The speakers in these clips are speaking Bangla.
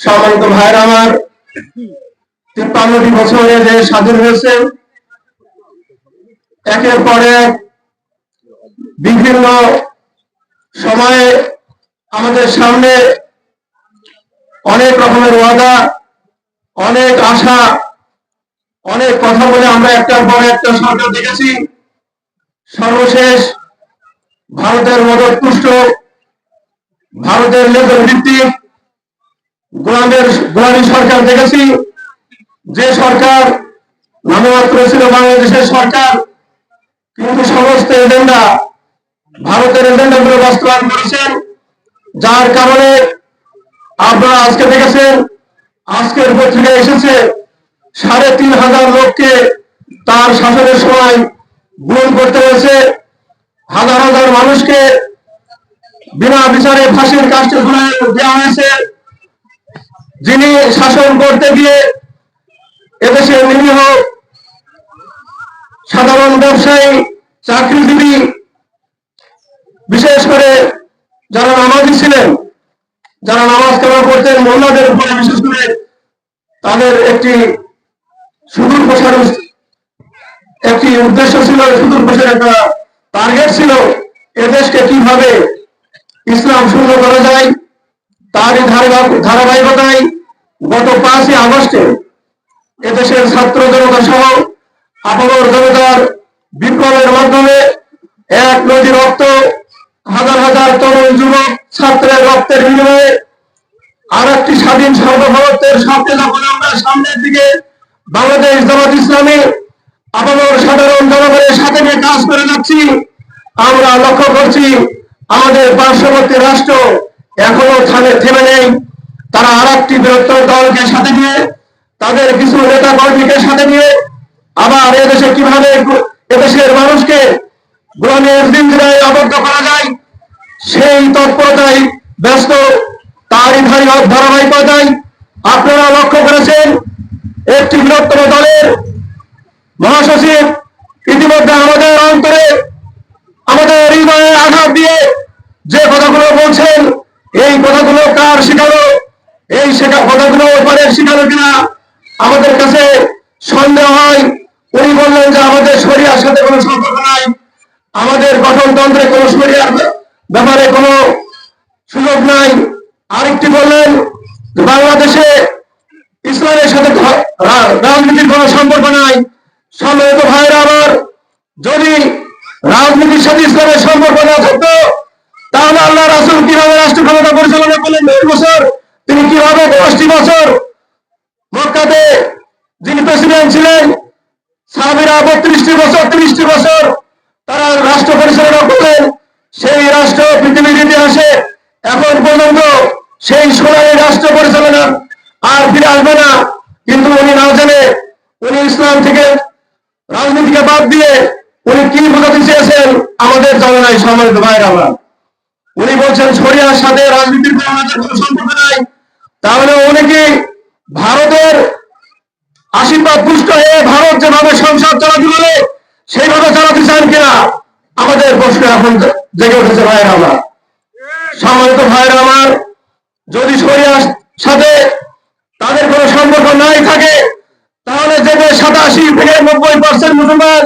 সম্মানিত ভাইয়ের আমার তিপ্পান্নটি বছরে যে স্বাধীন হয়েছে একের পরে বিভিন্ন সময়ে আমাদের সামনে অনেক রকমের ওয়াদা, অনেক আশা, অনেক কথা বলে আমরা একটার পর একটা সরকার দেখেছি। সর্বশেষ ভারতের মদত পুষ্ট ভারতের লেবার ভিত্তিক গোলামের গোলামী সরকার দেখেছি। যে সরকার নামমাত্র ছিল বাংলাদেশের সরকার, কিন্তু সমস্ত এজেন্ডা, ভারতের এজেন্ডা গুলো বাস্তবায়ন করেছেন। যার কারণে আপনারা আজকে দেখেছেন, আজকের পত্রিকা এসেছে, সাড়ে তিন হাজার লোককে তার শাসনের সময় গুণ করতে হয়েছে। হাজার হাজার মানুষকে বিনা বিচারে ফাঁসির কাজটি দেওয়া হয়েছে। যিনি শাসন করতে গিয়ে এদেশের নিরীহ সাধারণ ব্যবসায়ী, চাকরিজীবী, বিশেষ করে যারা নামাজি ছিলেন, যারা নামাজ কামা করতেন মহিলাদের উপরে বিশেষ করে তাদের একটি সুদূর প্রসার একটি উদ্দেশ্য ছিল, সুদূর প্রসার একটা টার্গেট ছিল, এদেশকে কীভাবে ইসলাম শূন্য করা যায় তারই ধারাবাহিক- ধারাবাহিকতায় গত পাঁচই আগস্টে এদেশের ছাত্র জনতা সহ আপামর জনতার বিপ্লবের মাধ্যমে এক নদী রক্ত হাজার হাজার তরুণ যুবক ছাত্রের রক্তের বিনিময়ে আর একটি স্বাধীন সার্বভৌমত্বের স্বপ্নে যখন আমরা সামনের দিকে বাংলাদেশ জামাত ইসলামী আপামর সাধারণ জনগণের সাথে নিয়ে কাজ করে যাচ্ছি, আমরা লক্ষ্য করছি আমাদের পার্শ্ববর্তী রাষ্ট্র এখনও থামে থেমে নেই। তারা আর একটি বৃহত্তর দলকে সাথে নিয়ে, তাদের কিছু নেতা কর্মীকে সাথে নিয়ে আবার এদেশে কীভাবে এদেশের মানুষকে গ্রামের দিনজীরায় আবদ্ধ করা যায়, সেই তৎপরতায় ব্যস্ত, তারই ধারি ধারাবাহিকতায় আপনারা লক্ষ্য করেছেন, একটি বৃহত্তর দলের মহাসচিব ইতিমধ্যে আমাদের অন্তরে আমাদের হৃদয়ে আঘাত দিয়ে যে কথাগুলো বলছেন এই শিখালো? এই শেখা কথাগুলো পরে শিখালো কিনা? আমাদের কাছে সন্দেহ হয়। উনি বললেন যে আমাদের শরিয়ার সাথে কোনো সম্পর্ক নাই। আমাদের গঠনতন্ত্রে কোনো শরিয়ার ব্যাপারে কোনো সুযোগ নাই। আরেকটি বললেন বাংলাদেশে ইসলামের সাথে রাজনীতির কোনো সম্পর্ক নাই। সম্মানিত ভাইরা আমার যদি রাজনীতির সাথে ইসলামের সম্পর্ক না থাকতো তাহলে আল্লাহ রাসুল কীভাবে রাষ্ট্র ক্ষমতা পরিচালনা করলেন দেড় বছর তিনি কীভাবে দশটি বছর মক্কাতে যিনি প্রেসিডেন্ট ছিলেন, সাহাবিরা বত্রিশটি বছর, ত্রিশটি বছর তারা রাষ্ট্র পরিচালনা করলেন। সেই রাষ্ট্র পৃথিবীর ইতিহাসে এখন পর্যন্ত সেই সোনালী রাষ্ট্র পরিচালনা আর ফিরে আসবে না। কিন্তু উনি না জানে উনি ইসলাম থেকে রাজনীতিকে বাদ দিয়ে উনি কি বোঝাতে চেয়েছেন, আমাদের জানা নাই ভাইরা আমরা উনি বলছেন, শরিয়ার সাথে রাজনীতির সম্পর্ক নাই। তাহলে উনি কি ভারতের আশীর্বাদ পুষ্ট হয়ে ভারত যেভাবে সংসার চালাতে বলে সেইভাবে চালাতে চান কিনা? আমাদের প্রশ্ন এখন জেগে উঠেছে ভাইয়ের আমার সম্মানিত ভাইয়ের আমার যদি শরিয়ার সাথে তাদের কোনো সম্পর্ক নাই থাকে, তাহলে যে সাতাশি থেকে নব্বই পার্সেন্ট মুসলমান,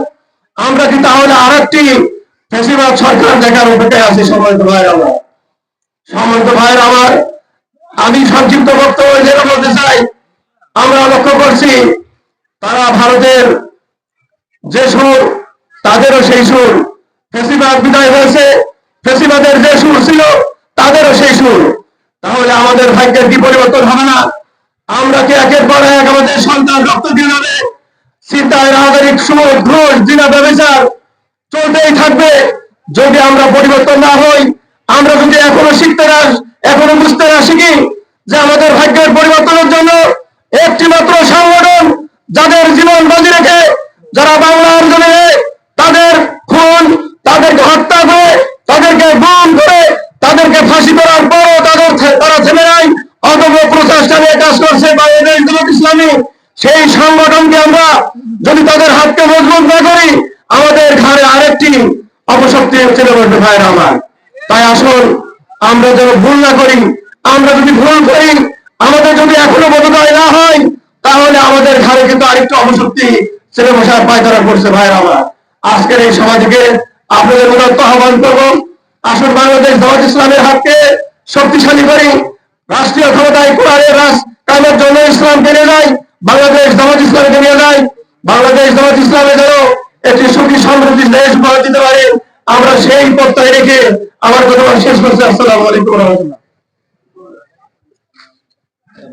আমরা কি তাহলে আর একটি ফেসিবাদ সরকার দেখার অপেক্ষায় আছি সম্মানিত ভাইয়ের আমার। সম্মানিত ভাইয়ের আমার, আমি সংক্ষিপ্ত বক্তব্য যেটা বলতে চাই, আমরা লক্ষ্য করছি তারা ভারতের যে সুর, তাদেরও সেই সুর। ফেসিবাদ বিদায় হয়েছে, ফেসিবাদের যে সুর ছিল, তাদেরও সেই সুর। তাহলে আমাদের ভাগ্যের কি পরিবর্তন হবে না? আমরা কি একের পর এক আমাদের সন্তান রক্ত দিয়ে যাবে চিন্তায় রাজনৈতিক সুদ ঘুষ দিনা ব্যবচার চলতেই থাকবে। যদি আমরা পরিবর্তন না হই, আমরা যদি এখনও শিখতে না এখনও বুঝতে না শিখি যে আমাদের ভাগ্যের পরিবর্তনের জন্য একটি মাত্র সংগঠন যাদের জীবন বাজি রেখে যারা বাংলা জমিনে তাদের খুন, তাদেরকে হত্যা করে, তাদেরকে গুম করে, তাদেরকে ফাঁসি করার পরও তাদের তারা থেমে নাই। অদম্য প্রচেষ্টা নিয়ে কাজ করছে বাংলাদেশ ইসলামী সেই সংগঠনকে আমরা যদি তাদের হাতকে মজবুত না করি আমাদের ঘরে আরেকটি অপশক্তি ছেলে বলতে ভাই আমার তাই আসুন, আমরা যেন ভুল না করি, আমরা যদি ভুল করি, আমাদের যদি এখনও বোধোদয় না হয়, তাহলে আমাদের ঘরে কিন্তু আরেকটু অপশক্তি ছেলে বসার পায়তারা করছে ভাই আমার আজকের এই সমাজকে আপনাদের মূলত আহ্বান করব। আসুন, বাংলাদেশ জামাত ইসলামের হাতকে শক্তিশালী করি। রাষ্ট্রীয় ক্ষমতায় কোরআনের রাস, কামের জন্য ইসলামকে নিয়ে যায় বাংলাদেশ জামাত ইসলামকে নিয়ে যায় বাংলাদেশ জামাত ইসলামে যেন একটি সুখী সমৃদ্ধি দেশ উপহার দিতে পারে, আমরা সেই প্রত্যয় রেখে আমার কথা শেষ করছি। আসসালামু আলাইকুম রহমতুল্লাহ।